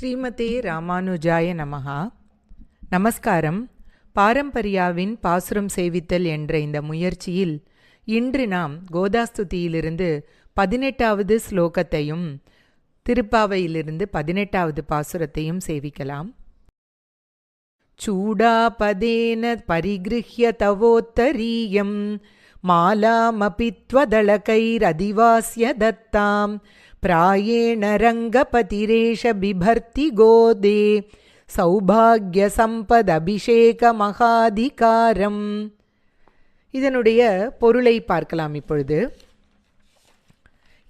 ஸ்ரீமதே ராமானுஜாய நமஹா. நமஸ்காரம். பாரம்பரியாவின் பாசுரம் சேவித்தல் என்ற இந்த முயற்சியில் இன்று நாம் கோதாஸ்துதியிலிருந்து பதினெட்டாவது ஸ்லோகத்தையும் திருப்பாவையிலிருந்து பதினெட்டாவது பாசுரத்தையும் சேவிக்கலாம். சூடாபதேன பரிகிருஹ்ய தவோத்தரீயம் மாலாமபி துவதளகைரதிவாசிய தத்தாம் प्रायेण रङ्गपतिरेष बिभर्ति गोदे சௌபாகியசம்பதபிஷேகமகாதிகாரம் இதனுடைய பொருளை பார்க்கலாம் இப்பொழுது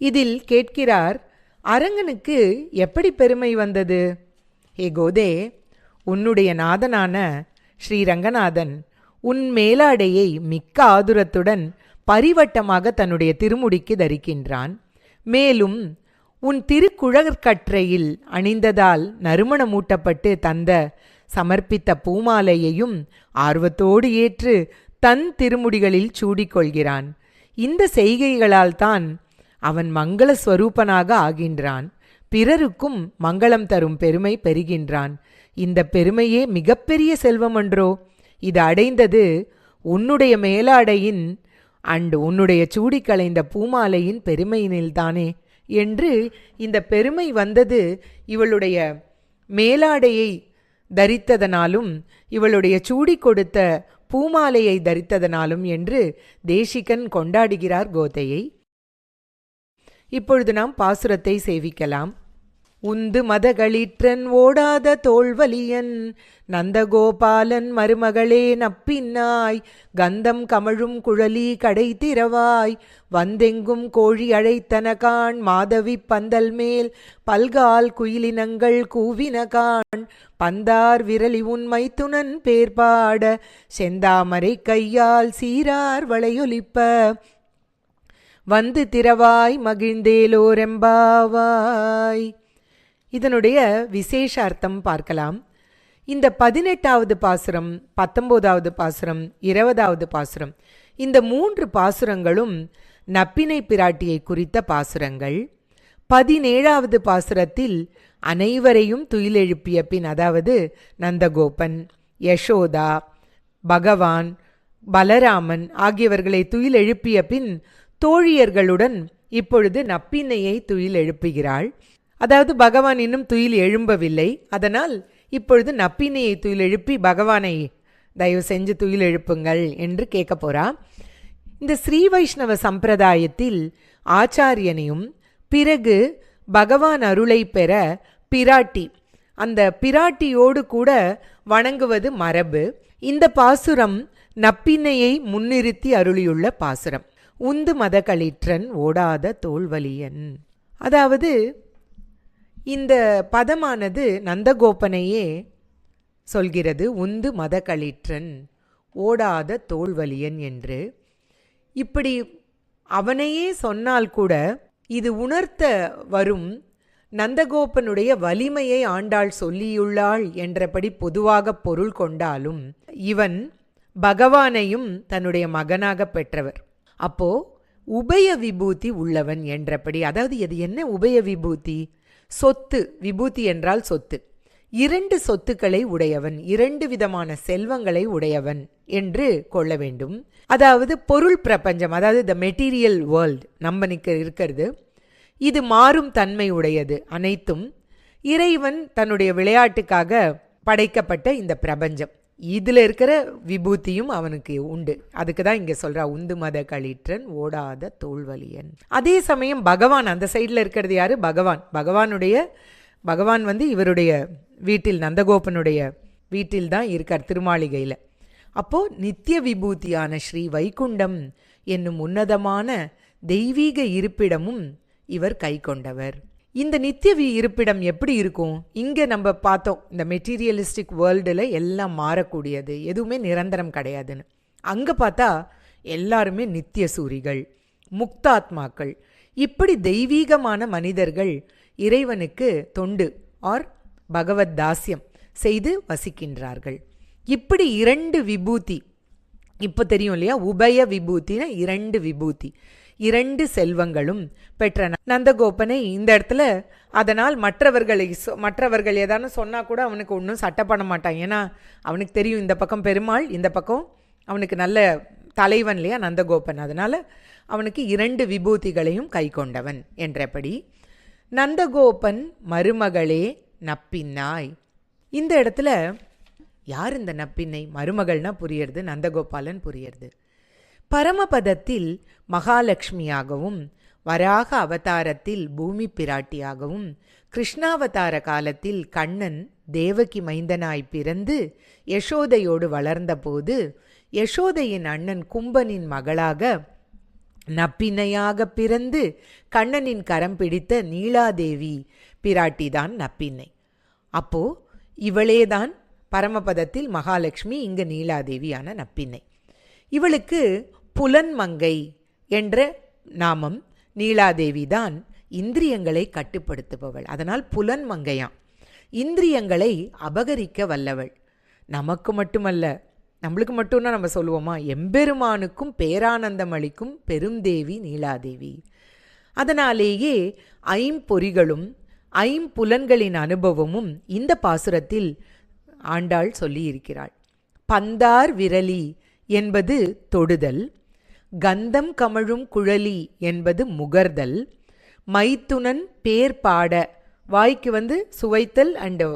இதில் கேட்கிறார் அரங்கனுக்கு எப்படி பெருமை வந்தது ஏ கோதே உன்னுடைய நாதனான ஸ்ரீரங்கநாதன் உன் மேலாடையை மிக்க ஆதுரத்துடன் பரிவட்டமாக தன்னுடைய திருமுடிக்கு தரிக்கின்றான் மேலும் உன் திருக்குழற்கற்றையில் அணிந்ததால் நறுமணமூட்டப்பட்டு தந்த சமர்ப்பித்த பூமாலையையும் ஆர்வத்தோடு ஏற்று தன் திருமுடிகளில் சூடிக்கொள்கிறான். இந்த செய்கைகளால் தான் அவன் மங்கள ஸ்வரூபனாக ஆகின்றான். பிறருக்கும் மங்களம் தரும் பெருமை பெறுகின்றான். இந்த பெருமையே மிகப்பெரிய செல்வமன்றோ இது அடைந்தது உன்னுடைய மேலாடையின் அண்டு உன்னுடைய சூடி கலைந்த பூமாலையின் பெருமையினில்தானே? என்று இந்த பெருமை வந்தது இவளுடைய மேலாடையை தரித்ததனாலும் இவளுடைய சூடி கொடுத்த பூமாலையை தரித்ததனாலும் என்று தேசிகன் கொண்டாடுகிறார் கோதையை. இப்பொழுது நாம் பாசுரத்தை சேவிக்கலாம். உந்து மதகளிற்றன் ஓடாத தோல்வலியன் நந்தகோபாலன் மருமகளே நப்பின்னாய் கந்தம் கமழும் குழலி கடை திறவாய் வந்தெங்கும் கோழி அழைத்தன காண் மாதவி பந்தல் மேல் பல்கால் குயிலினங்கள் கூவின காண் பந்தார் விரலி உண்மை துணன் பேர்பாட செந்தாமரை கையால் சீரார் வளையொலிப்ப வந்து திறவாய் மகிழ்ந்தேலோரெம்பாவாய் இதனுடைய விசேஷ அர்த்தம் பார்க்கலாம். இந்த பதினெட்டாவது பாசுரம் பத்தொம்போதாவது பாசுரம் இருபதாவது பாசுரம் இந்த மூன்று பாசுரங்களும் நப்பினை பிராட்டியை குறித்த பாசுரங்கள். பதினேழாவது பாசுரத்தில் அனைவரையும் துயிலெழுப்பிய பின் அதாவது நந்தகோபன் யசோதா பகவான் பலராமன் ஆகியவர்களை துயில் எழுப்பிய பின் தோழியர்களுடன் இப்பொழுது நப்பினையை துயிலெழுப்புகிறாள். அதாவது பகவான் இன்னும் துயில் எழும்பவில்லை. அதனால் இப்பொழுது நப்பினையை துயில் எழுப்பி பகவானை தயவு செஞ்சு துயில் எழுப்புங்கள் என்று கேட்க போறா. இந்த ஸ்ரீ வைஷ்ணவ சம்பிரதாயத்தில் ஆச்சாரியனையும் பிறகு பகவான் அருளை பெற பிராட்டி. அந்த பிராட்டியோடு கூட வணங்குவது மரபு. இந்த பாசுரம் நப்பினையை முன்னிறுத்தி அருளியுள்ள பாசுரம். உந்து மதகளிற்றன் ஓடாத தோல்வலியன். அதாவது இந்த பதமானது நந்தகோபனையே சொல்கிறது உந்து மதகளிற்றன் ஓடாத தோல்வலியன் என்று. இப்படி அவனையே சொன்னால் கூட இது உணர்த்த வரும் நந்தகோபனுடைய வலிமையை ஆண்டாள் சொல்லியுள்ளாள் என்றபடி பொதுவாக பொருள் கொண்டாலும் இவன் பகவானையும் தன்னுடைய மகனாக பெற்றவர். அப்போ உபய விபூதி உள்ளவன் என்றபடி அதாவது இது என்ன உபய விபூதி சொத்து விபூதி என்றால் சொத்து. இரண்டு சொத்துக்களை உடையவன் இரண்டு விதமான செல்வங்களை உடையவன் என்று கொள்ள வேண்டும். அதாவது பொருள் பிரபஞ்சம் அதாவது த மெட்டீரியல் வேர்ல்ட் நம்ம இருக்கிறது. இது மாறும் தன்மை உடையது அனைத்தும். இறைவன் தன்னுடைய விளையாட்டுக்காக படைக்கப்பட்ட இந்த பிரபஞ்சம். இதில் இருக்கிற விபூதியும் அவனுக்கு உண்டு. அதுக்கு தான் இங்கே சொல்கிறா உந்து மத களிற்றன் ஓடாத தோல்வலியன். அதே சமயம் பகவான் அந்த சைடில் இருக்கிறது யார்? பகவான். பகவானுடைய பகவான் வந்து இவருடைய வீட்டில் நந்தகோபனுடைய வீட்டில் தான் இருக்கார் திருமாளிகையில். அப்போது நித்திய விபூதியான ஸ்ரீ வைகுண்டம் என்னும் உன்னதமான தெய்வீக இருப்பிடமும் இவர் கை கொண்டவர். இந்த நித்தியவி இருப்பிடம் எப்படி இருக்கும்? இங்கே நம்ம பார்த்தோம் இந்த மெட்டீரியலிஸ்டிக் வேர்ல்டில் எல்லாம் மாறக்கூடியது எதுவுமே நிரந்தரம் கிடையாதுன்னு. அங்கே பார்த்தா எல்லாருமே நித்திய சூரிகள் முக்தாத்மாக்கள். இப்படி தெய்வீகமான மனிதர்கள் இறைவனுக்கு தொண்டு ஆர் பகவத் தாஸ்யம் செய்து வசிக்கின்றார்கள். இப்படி இரண்டு விபூதி இப்போ தெரியும் இல்லையா? உபய விபூத்தின இரண்டு விபூதி. இரண்டு செல்வங்களும் பெற்ற நந்தகோபனை இந்த இடத்துல அதனால் மற்றவர்களை சொ- மற்றவர்கள் ஏதானு சொன்னால் கூட அவனுக்கு ஒன்றும் சட்டை பண்ண மாட்டான். ஏன்னா அவனுக்கு தெரியும் இந்த பக்கம் பெருமாள் இந்த பக்கம் அவனுக்கு நல்ல தலைவன் இல்லையா நந்தகோபன். அதனால் அவனுக்கு இரண்டு விபூதிகளையும் கை கொண்டவன் என்றபடி நந்தகோபன் மருமகளே நப்பின்னாய். இந்த இடத்துல யார் இந்த நப்பின்னை? மருமகள்னா புரியறது நந்தகோபாலன் புரியறது. பரமபதத்தில் மகாலட்சுமியாகவும் வராக அவதாரத்தில் பூமி பிராட்டியாகவும் கிருஷ்ணாவதார காலத்தில் கண்ணன் தேவகி மைந்தனாய் பிறந்து யசோதையோடு வளர்ந்தபோது யசோதையின் அண்ணன் கும்பனின் மகளாக நப்பின்னையாக பிறந்து கண்ணனின் கரம் பிடித்த நீலாதேவி பிராட்டிதான் நப்பின்னை அப்போ இவளேதான் பரமபதத்தில் மகாலட்சுமி இங்கு நீலாதேவியான நப்பின்னை இவளுக்கு புலன்மங்கை என்ற நாமம் நீலாதேவிதான் இந்திரியங்களை கட்டுப்படுத்துபவள். அதனால் புலன்மங்கையாம் இந்திரியங்களை அபகரிக்க வல்லவள். நமக்கு மட்டுமல்ல நம்மளுக்கு மட்டும்னா நம்ம சொல்லுவோமா? எம்பெருமானுக்கும் பேரானந்தம் அளிக்கும் பெருந்தேவி நீலாதேவி. அதனாலேயே ஐம்பொறிகளும் ஐம்புலன்களின் அனுபவமும் இந்த பாசுரத்தில் ஆண்டாள் சொல்லியிருக்கிறாள். பந்தார் விரலி என்பது தொடுதல் கந்தம் கமழும் குழலி என்பது முகர்தல் மைத்துனன் பேர் பாட வாய்க்கு வந்து சுவைத்தல் அண்டு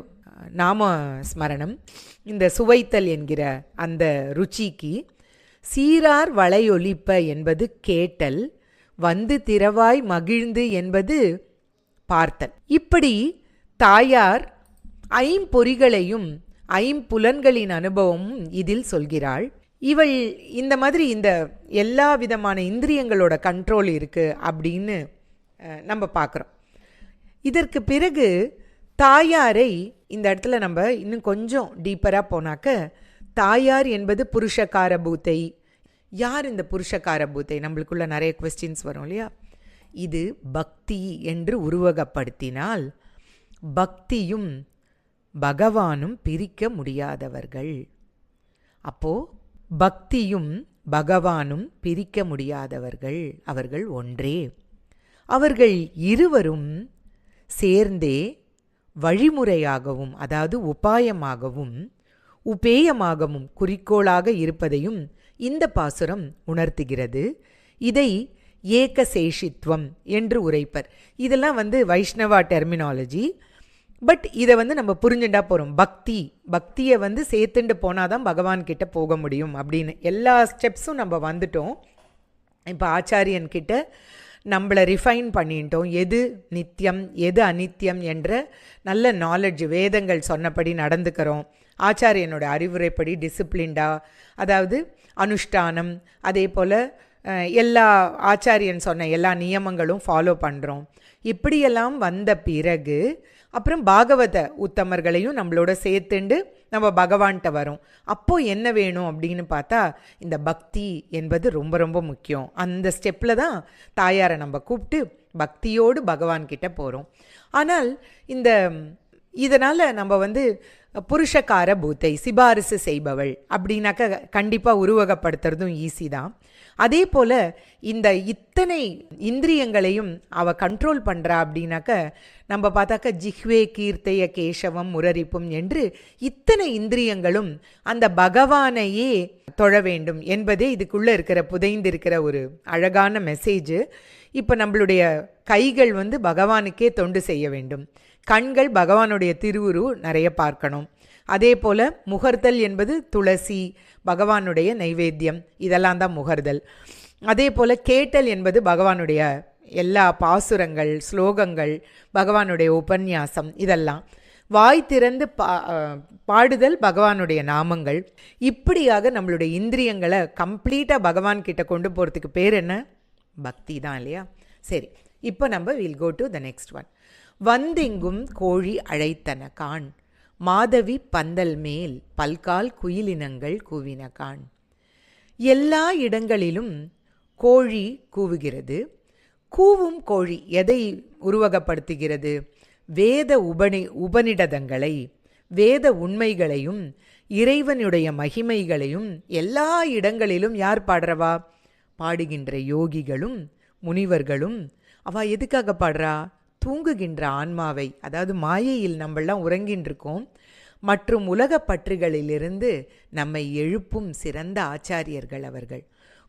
நாம ஸ்மரணம் இந்த சுவைத்தல் என்கிற அந்த ருச்சிக்கு சீரார் வளையொலிப்ப என்பது கேட்டல் வந்து திறவாய் மகிழ்ந்து என்பது பார்த்தல். இப்படி தாயார் ஐம்பொறிகளையும் ஐம்புலன்களின் அனுபவமும் இதில் சொல்கிறாள். இவள் இந்த மாதிரி இந்த எல்லா விதமான இந்திரியங்களோட கண்ட்ரோல் இருக்குது அப்படின்னு நம்ம பார்க்குறோம். இதற்கு பிறகு தாயாரை இந்த இடத்துல நம்ம இன்னும் கொஞ்சம் டீப்பராக போனாக்க தாயார் என்பது புருஷகார பூத்தை. யார் இந்த புருஷகார பூத்தை? நம்மளுக்குள்ள நிறைய கொஸ்டின்ஸ் வரும் இல்லையா? இது பக்தி என்று உருவகப்படுத்தினால் பக்தியும் பகவானும் பிரிக்க முடியாதவர்கள். அப்போ பக்தியும் பகவானும் பிரிக்க முடியாதவர்கள் அவர்கள் ஒன்றே. அவர்கள் இருவரும் சேர்ந்தே வழிமுறையாகவும் அதாவது உபாயமாகவும் உபேயமாகவும் குறிக்கோளாக இருப்பதையும் இந்த பாசுரம் உணர்த்துகிறது. இதை ஏகசேஷித்வம் என்று உரைப்பர். இதெல்லாம் வந்து வைஷ்ணவா டெர்மினாலஜி பட் இதை வந்து நம்ம புரிஞ்சுட்டா போகிறோம் பக்தி. பக்தியை வந்து சேர்த்துண்டு போனால் தான் பகவான்கிட்ட போக முடியும் அப்படின்னு. எல்லா ஸ்டெப்ஸும் நம்ம வந்துட்டோம். இப்போ ஆச்சாரியன்கிட்ட நம்மளை ரிஃபைன் பண்ணிட்டோம். எது நித்தியம் எது அநித்தியம் என்ற நல்ல நாலெட்ஜ் வேதங்கள் சொன்னபடி நடந்துக்கிறோம். ஆச்சாரியனோட அறிவுரைப்படி டிசிப்ளின்டா அதாவது அனுஷ்டானம் அதே போல் எல்லா ஆச்சாரியன் சொன்ன எல்லா நியமங்களும் ஃபாலோ பண்ணுறோம் இப்படியெல்லாம் வந்த பிறகு அப்புறம் பாகவத உத்தமர்களையும் நம்மளோட சேர்த்துண்டு நம்ம பகவான்கிட்ட வரோம். அப்போ என்ன வேணும் அப்படின்னு பார்த்தா இந்த பக்தி என்பது ரொம்ப ரொம்ப முக்கியம். அந்த ஸ்டெப்பில் தான் தாயாரை நம்ம கூப்பிட்டு பக்தியோடு பகவான்கிட்ட போகிறோம் ஆனால் இந்த இதனால் நம்ம வந்து புருஷக்கார பூத்தை சிபாரிசு செய்பவள் அப்படின்னாக்க கண்டிப்பாக உருவகப்படுத்துறதும் ஈஸி தான். அதே போல் இந்த இத்தனை இந்திரியங்களையும் அவ கண்ட்ரோல் பண்ணுறா அப்படின்னாக்க நம்ம பார்த்தாக்க ஜிஹ்வே கீர்த்தைய கேசவம் முரரிப்பும் என்று இத்தனை இந்திரியங்களும் அந்த பகவானையே தொழ வேண்டும் என்பதே இதுக்குள்ளே இருக்கிற புதைந்திருக்கிற ஒரு அழகான மெசேஜ் இப்போ நம்மளுடைய கைகள் வந்து பகவானுக்கே தொண்டு செய்ய வேண்டும். கண்கள் பகவானுடைய திருவுரு நிறைய பார்க்கணும். அதே போல் முகர்தல் என்பது துளசி பகவானுடைய நைவேத்தியம் இதெல்லாம் தான் முகர்தல். அதே போல் கேட்டல் என்பது பகவானுடைய எல்லா பாசுரங்கள் ஸ்லோகங்கள் பகவானுடைய உபன்யாசம் இதெல்லாம். வாய் திறந்து பா பாடுதல் பகவானுடைய நாமங்கள். இப்படியாக நம்மளுடைய இந்திரியங்களை கம்ப்ளீட்டாக பகவான் கிட்ட கொண்டு போகிறதுக்கு பேர் என்ன? பக்தி தான் இல்லையா? சரி இப்போ நம்ம will go to the next one வந்தெங்கும் கோழி அழைத்தன காண் மாதவி பந்தல் மேல் பல்கால் குயிலினங்கள் கூவின காண் எல்லா இடங்களிலும் கோழி கூவுகிறது. கூவும் கோழி எதை உருவகப்படுத்துகிறது? வேத உபனி உபநிடதங்களை வேத உண்மைகளையும் இறைவனுடைய மகிமைகளையும் எல்லா இடங்களிலும் யார் பாடுறவா? பாடுகின்ற யோகிகளும் முனிவர்களும். அவ எதுக்காக பாடுறா? தூங்குகின்ற ஆன்மாவை அதாவது மாயையில் நம்மெல்லாம் உறங்கின்றிருக்கோம் மற்றும் உலகப் பற்றுகளிலிருந்து நம்மை எழுப்பும் சிறந்த ஆச்சாரியர்கள் அவர்கள்.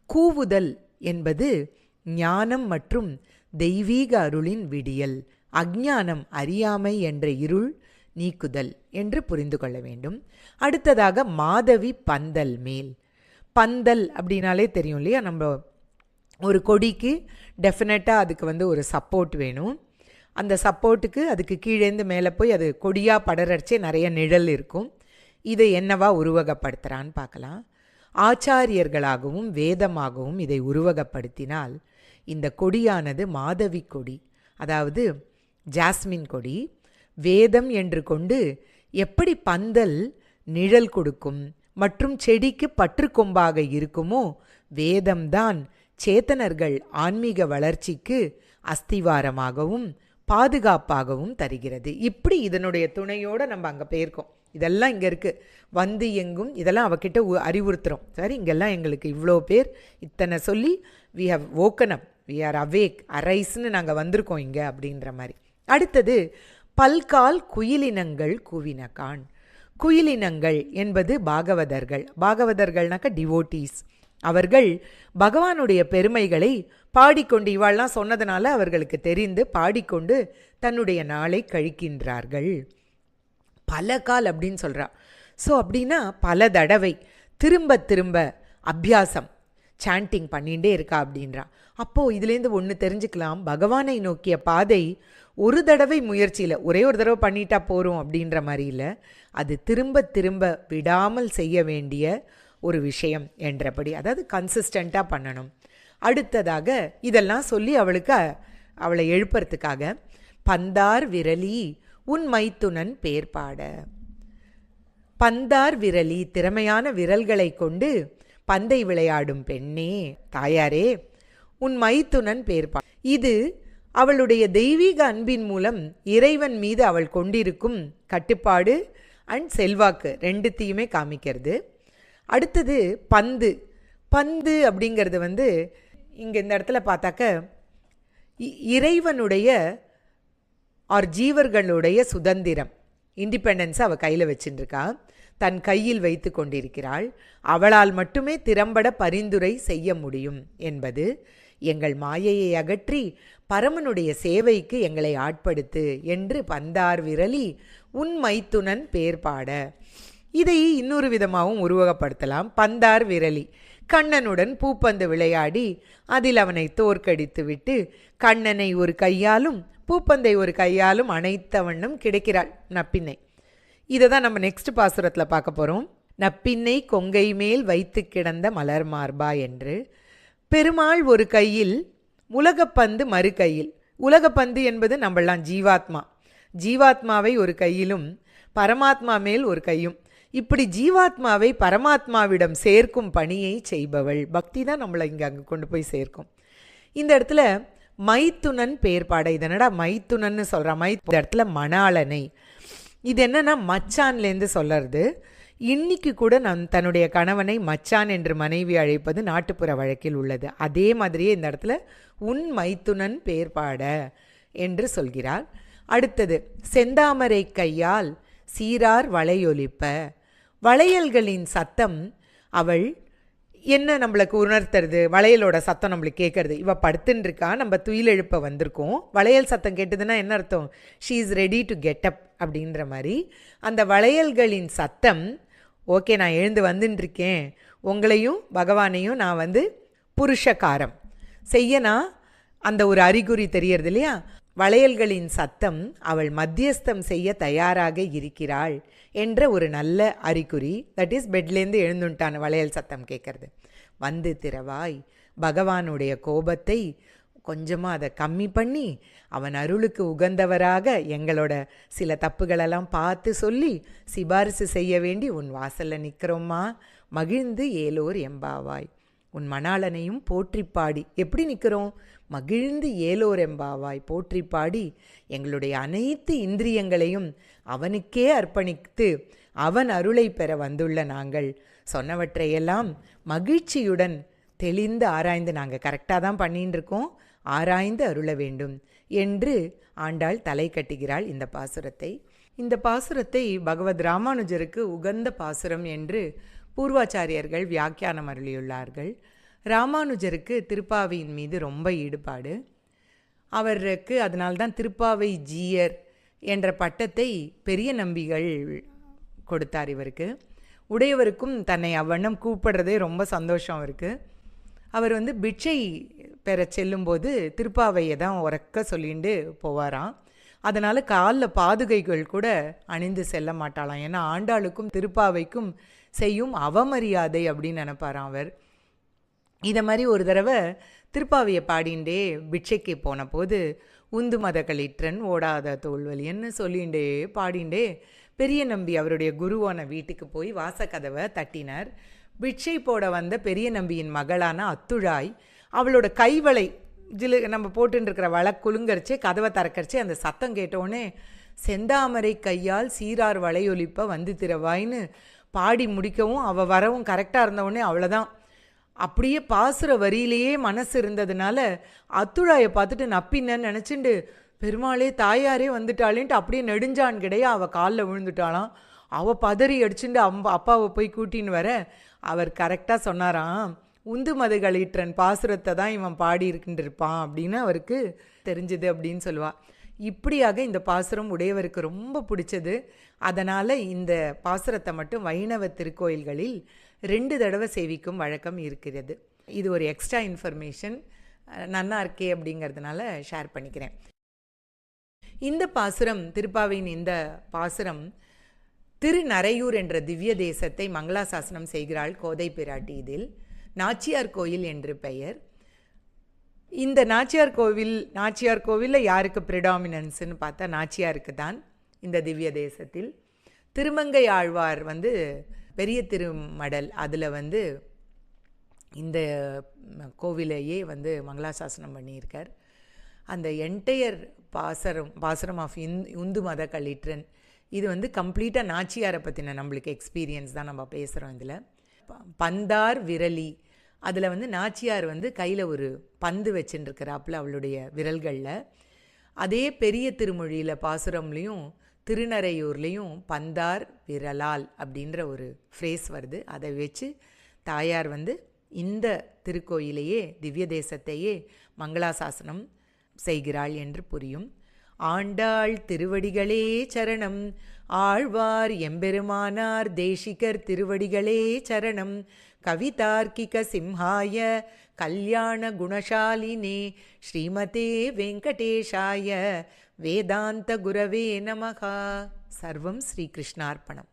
கூவுதல் என்பது ஞானம் மற்றும் தெய்வீக அருளின் விடியல் அஜ்ஞானம் அறியாமை என்ற இருள் நீக்குதல் என்று புரிந்து கொள்ள வேண்டும். அடுத்ததாக மாதவி பந்தல் மேல். பந்தல் அப்படின்னாலே தெரியும் இல்லையா? நம்ம ஒரு கொடிக்கு டெஃபினட்டாக அதுக்கு வந்து ஒரு சப்போர்ட் வேணும். அந்த சப்போர்ட்டுக்கு அதுக்கு கீழேந்து மேலே போய் அது கொடியாக படரடிச்சே நிறைய நிழல் இருக்கும். இதை என்னவா உருவகப்படுத்துகிறான்னு பார்க்கலாம் ஆச்சாரியர்களாகவும் வேதமாகவும் இதை உருவகப்படுத்தினால் இந்த கொடியானது மாதவி கொடி அதாவது ஜாஸ்மின் கொடி வேதம் என்று கொண்டு எப்படி பந்தல் நிழல் கொடுக்கும் மற்றும் செடிக்கு பற்றுக்கொம்பாக இருக்குமோ வேதம்தான் சேத்தனர்கள் ஆன்மீக வளர்ச்சிக்கு அஸ்திவாரமாகவும் பாதுகாப்பாகவும் தருகிறது. இப்படி இதனுடைய துணையோடு நம்ம அங்கே போயிருக்கோம். இதெல்லாம் இங்கே இருக்குது வந்து எங்கும் இதெல்லாம் அவகிட்ட உ- சரி இங்கெல்லாம் எங்களுக்கு இவ்வளோ பேர் இத்தனை சொல்லி we have woken up we are awake அரைஸ்னு நாங்கள் வந்திருக்கோம் இங்கே அப்படின்ற மாதிரி. அடுத்தது பல்கால் குயிலினங்கள் கூவினகான் குயிலினங்கள் என்பது பாகவதர்கள். பாகவதர்கள்னாக்கா டிவோட்டீஸ் அவர்கள் பகவானுடைய பெருமைகளை பாடிக்கொண்டு இவாள்லாம் சொன்னதுனால அவர்களுக்கு தெரிந்து பாடிக்கொண்டு தன்னுடைய நாளை கழிக்கின்றார்கள். பல கால் அப்படின்னு சொல்கிறா ஸோ அப்படின்னா பல தடவை திரும்ப திரும்ப அபியாசம் சாண்டிங் பண்ணிகிட்டே இருக்கா அப்படின்றா. அப்போது இதுலேருந்து ஒன்று தெரிஞ்சுக்கலாம். பகவானை நோக்கிய பாதை ஒரு தடவை முயற்சியில் ஒரே ஒரு தடவை பண்ணிட்டா போகிறோம் அப்படின்ற மாதிரி இல்லை. அது திரும்ப திரும்ப விடாமல் செய்ய வேண்டிய ஒரு விஷயம் என்றபடி. அதாவது கன்சிஸ்டண்ட்டாக பண்ணணும். அடுத்ததாக இதெல்லாம் சொல்லி அவளுக்கு அவளை எழுப்புறதுக்காக பந்தார் விரலி உன் மைத்துனன் பேர் பாட. பந்தார் விரலி திறமையான விரல்களை கொண்டு பந்தை விளையாடும் பெண்ணே தாயாரே உன் மைத்துனன் பேர் பா இது அவளுடைய தெய்வீக அன்பின் மூலம் இறைவன் மீது அவள் கொண்டிருக்கும் கட்டுப்பாடு அண்ட் செல்வாக்கு ரெண்டுத்தையுமே காமிக்கிறது. அடுத்தது பந்து. பந்து அப்படிங்கிறது வந்து இங்கே இந்த இடத்துல பார்த்தாக்க இ- இறைவனுடைய ஆர் ஜீவர்களுடைய சுதந்திரம். இண்டிபெண்டன்ஸை அவள் கையில் வச்சுருக்கா தன் கையில் வைத்து கொண்டிருக்கிறாள். அவளால் மட்டுமே திறம்பட பரிந்துரை செய்ய முடியும் என்பது எங்கள் மாயையை அகற்றி பரமனுடைய சேவைக்கு எங்களை ஆட்படுத்து என்று பந்தார் விரலி உன் மைத்துனன் பேர் பாட. இதை இன்னொரு விதமாகவும் உருவகப்படுத்தலாம். பந்தார் விரலி. கண்ணனுடன் பூப்பந்து விளையாடி அதில் அவனை தோற்கடித்து விட்டு கண்ணனை ஒரு கையாலும் பூப்பந்தை ஒரு கையாலும் அணைத்த வண்ணம் கிடைக்கிறாள் நப்பின்னை. இதை தான் நம்ம நெக்ஸ்ட் பாசுரத்தில் பார்க்க போகிறோம் நப்பின்னை கொங்கை மேல் வைத்து கிடந்த மலர் மார்பா என்று. பெருமாள் ஒரு கையில் உலகப்பந்து மறு கையில். உலகப்பந்து என்பது நம்மளாம் ஜீவாத்மா. ஜீவாத்மாவை ஒரு கையிலும் பரமாத்மா மேல் ஒரு கையும். இப்படி ஜீவாத்மாவை பரமாத்மாவிடம் சேர்க்கும் பணியை செய்பவள். பக்தி தான் நம்மளை இங்கே அங்கே கொண்டு போய் சேர்க்கும். இந்த இடத்துல மைத்துனன் பேர்பாடை இதனடா மைத்துனன்னு சொல்கிறா மை இந்த இடத்துல மணாளனை. இது என்னன்னா மச்சான்லேருந்து சொல்லறது. இன்னைக்கு கூட நம் தன்னுடைய கணவனை மச்சான் என்று மனைவி அழைப்பது நாட்டுப்புற வழக்கில் உள்ளது. அதே மாதிரியே இந்த இடத்துல உன் மைத்துனன் பேர்பாட என்று சொல்கிறார் அடுத்தது செந்தாமரை கையால் சீரார் வளையொலிப்ப. வளையல்களின் சத்தம் அவள் என்ன நம்மளுக்கு உணர்த்துறது? வளையலோட சத்தம் நம்மளுக்கு கேட்கறது. இவள் படுத்துன்னு இருக்கா நம்ம துயில் எழுப்ப வந்திருக்கோம். வளையல் சத்தம் கேட்டதுன்னா என்ன அர்த்தம்? She is ready to get up அப்படின்ற மாதிரி. அந்த வளையல்களின் சத்தம் ஓகே நான் எழுந்து வந்துட்டுருக்கேன் உங்களையும் பகவானையும் நான் வந்து புருஷகாரம். செய்யனா அந்த ஒரு அறிகுறி தெரியறது இல்லையா வளையல்களின் சத்தம் அவள் மத்தியஸ்தம் செய்ய தயாராக இருக்கிறாள் என்ற ஒரு நல்ல அறிகுறி தட் இஸ் பெட்லேருந்து எழுந்துட்டான வளையல் சத்தம் கேட்கறது. வந்து திறவாய் பகவானுடைய கோபத்தை கொஞ்சமாக அதை கம்மி பண்ணி அவன் அருளுக்கு உகந்தவராக எங்களோட சில தப்புகளெல்லாம் பார்த்து சொல்லி சிபாரிசு செய்ய வேண்டி உன் வாசலில் நிற்கிறோமா மகிழ்ந்து ஏலோர் எம்பாவாய். உன் மணாளனையும் போற்றி பாடி எப்படி நிற்கிறோம் மகிழ்ந்து ஏலோரெம்பாவாய் போற்றி பாடி எங்களுடைய அனைத்து இந்திரியங்களையும் அவனுக்கே அர்ப்பணித்து அவன் அருளை பெற வந்துள்ள நாங்கள். சொன்னவற்றையெல்லாம் மகிழ்ச்சியுடன் தெளிந்து ஆராய்ந்து நாங்கள் கரெக்டாக தான் பண்ணின்னு இருக்கோம் ஆராய்ந்து அருள வேண்டும் என்று ஆண்டாள் தலை கட்டுகிறாள் இந்த பாசுரத்தை. இந்த பாசுரத்தை பகவத் ராமானுஜருக்கு உகந்த பாசுரம் என்று பூர்வாச்சாரியர்கள் வியாக்கியானம் அருளியுள்ளார்கள். ராமானுஜருக்கு திருப்பாவையின் மீது ரொம்ப ஈடுபாடு. அவருக்கு அதனால்தான் திருப்பாவை ஜீயர் என்ற பட்டத்தை பெரிய நம்பிகள் கொடுத்தார் இவருக்கு. உடையவருக்கும் தன்னை அவ்வண்ணம் கூப்பிடுறதே ரொம்ப சந்தோஷம் அவருக்கு. அவர் வந்து பிட்சை பெற செல்லும்போது திருப்பாவையை தான் உறக்க சொல்லிட்டு போவாராம். அதனால் காலில் பாதுகைகள் கூட அணிந்து செல்ல மாட்டாளாம். ஏன்னா ஆண்டாளுக்கும் திருப்பாவைக்கும் செய்யும் அவமரியாதை அப்படின்னு நினைப்பாராம் அவர். இதை மாதிரி ஒரு தடவை திருப்பாவியை பாடிண்டே பிட்சைக்கு போன போது உந்து மத களிற்றன் ஓடாத தோல்வலின்னு சொல்லிண்டே பாடிண்டே பெரிய நம்பி அவருடைய குருவான வீட்டுக்கு போய் வாசக்கதவை தட்டினார். பிட்சை போட வந்த பெரிய நம்பியின் மகளான அத்துழாய் அவளோட கைவளை ஜிலு நம்ம போட்டுருக்கிற வள குலுங்கரிச்சே கதவை திறக்கரிச்சே அந்த சத்தம் கேட்டோடனே செந்தாமரை கையால் சீரார் வளையொலிப்ப வந்து திறவாயின்னு பாடி முடிக்கவும் அவள் வரவும் கரெக்டாக இருந்தவுடனே அவ்வளோதான் அப்படியே பாசுற வரியிலேயே மனசு இருந்ததுனால அத்துழாயை பார்த்துட்டு நப்பின்னு நினச்சிண்டு பெருமாளே தாயாரே வந்துட்டாளேன்ட்டு அப்படியே நெடுஞ்சான் கிடையா அவள் காலில் விழுந்துட்டாளாம். அவள் பதறி அடிச்சுட்டு அம்ப அப்பாவை போய் கூட்டின்னு வர. அவர் கரெக்டாக சொன்னாராம் உந்து மதுகளிற்றன் பாசுரத்தை தான் இவன் பாடி இருக்கின்றிருப்பான் அப்படின்னு அவருக்கு தெரிஞ்சுது அப்படின்னு சொல்லுவாள் இப்படியாக இந்த பாசுரம் உடையவருக்கு ரொம்ப பிடிச்சது. அதனால் இந்த பாசுரத்தை மட்டும் வைணவ திருக்கோயில்களில் ரெண்டு தடவை சேவிக்கும் வழக்கம் இருக்கிறது. இது ஒரு எக்ஸ்ட்ரா இன்ஃபர்மேஷன் நன்னா இருக்கே அப்படிங்கிறதுனால ஷேர் பண்ணிக்கிறேன். இந்த பாசுரம் திருப்பாவையின் இந்த பாசுரம் திருநரையூர் என்ற திவ்ய தேசத்தை மங்களாசாசனம் செய்கிறாள் கோதை பிராட்டி இதில். நாச்சியார் கோயில் என்று பெயர். இந்த நாச்சியார் கோவில் நாச்சியார் கோவிலில் யாருக்கு ப்ரிடாமினன்ஸ்னு பார்த்தா நாச்சியாருக்கு தான் இந்த திவ்ய தேசத்தில். திருமங்கை ஆழ்வார் வந்து பெரிய திருமடல் அதில் வந்து இந்த கோவிலையே வந்து மங்களாசாசனம் பண்ணியிருக்கார். அந்த என்டையர் பாசரம் பாசரம் ஆஃப் இந் இந்து மத கலிட்ரன் இது வந்து கம்ப்ளீட்டாக நாச்சியாரை பற்றின நம்மளுக்கு எக்ஸ்பீரியன்ஸ் தான் நம்ம பேசுகிறோம் இதில். பந்தார் விரலி அதில் வந்து நாச்சியார் வந்து கையில் ஒரு பந்து வச்சுட்டுருக்கிறாப்புல அவளுடைய விரல்களில். அதே பெரிய திருமொழியில் பாசுரம்லேயும் திருநறையூர்லேயும் பந்தார் விரலால் அப்படின்ற ஒரு ஃப்ரேஸ் வருது. அதை வச்சு தாயார் வந்து இந்த திருக்கோயிலையே திவ்ய தேசத்தையே மங்களாசாசனம் செய்கிறாள் என்று புரியும். ஆண்டாள் திருவடிகளே சரணம் ஆழ்வார் எம்பெருமானார் தேசிகர் திருவடிகளே சரணம் கவிதார்க்கிக சிம்ஹாய கல்யாண குணசாலினே ஸ்ரீமதே வெங்கடேஷாய வேதாந்த குரவே நமகா. சர்வம் ஸ்ரீகிருஷ்ணார்ப்பணம்